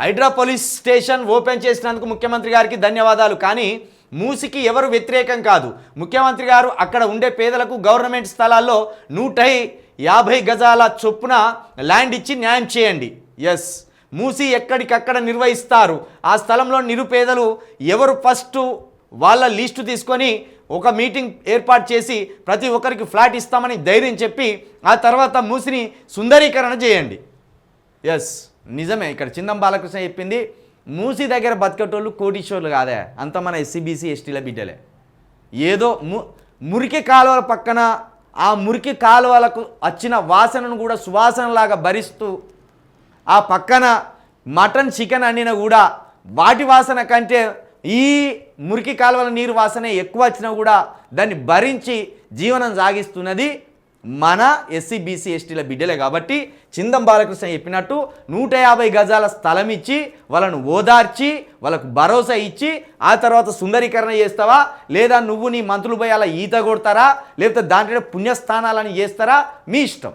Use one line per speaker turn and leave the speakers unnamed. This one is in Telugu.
హైడ్రా పోలీస్ స్టేషన్ ఓపెన్ చేసినందుకు ముఖ్యమంత్రి గారికి ధన్యవాదాలు. కానీ మూసికి ఎవరు వ్యతిరేకం కాదు. ముఖ్యమంత్రి గారు అక్కడ ఉండే పేదలకు గవర్నమెంట్ స్థలాల్లో నూట యాభై గజాల చొప్పున ల్యాండ్ ఇచ్చి న్యాయం చేయండి. ఎస్ మూసి ఎక్కడికక్కడ నిర్వహిస్తారు. ఆ స్థలంలో నిరుపేదలు ఎవరు ఫస్ట్ వాళ్ళ లిస్టు తీసుకొని ఒక మీటింగ్ ఏర్పాటు చేసి ప్రతి ఒక్కరికి ఫ్లాట్ ఇస్తామని ధైర్యం చెప్పి ఆ తర్వాత మూసిని సుందరీకరణ చేయండి. ఎస్ నిజమే. ఇక్కడ చిందం బాలకృష్ణ చెప్పింది మూసి దగ్గర బతికేటోళ్ళు కోటీశ్వర్లు కాదే. అంత మన ఎస్సీబీసీ ఎస్టీల బిడ్డలే. ఏదో ము మురికి కాలువల పక్కన ఆ మురికి కాలువలకు వచ్చిన వాసనను కూడా సువాసనలాగా భరిస్తూ ఆ పక్కన మటన్ చికెన్ అండినా కూడా వాటి వాసన కంటే ఈ మురికి కాలువల నీరు వాసనే ఎక్కువ వచ్చినా కూడా దాన్ని భరించి జీవనం సాగిస్తున్నది మన ఎస్సీ బీసీ ఎస్టీల బిడ్డలే కాబట్టి చిందం బాలకృష్ణ చెప్పినట్టు నూట యాభై గజాల స్థలం ఇచ్చి వాళ్ళను ఓదార్చి వాళ్ళకు భరోసా ఇచ్చి ఆ తర్వాత సుందరీకరణ చేస్తావా? లేదా నువ్వు నీ మంత్రులు పోయి అలా ఈత కొడతారా? లేకపోతే దాంట్లో పుణ్యస్థానాలని చేస్తారా? మీ ఇష్టం.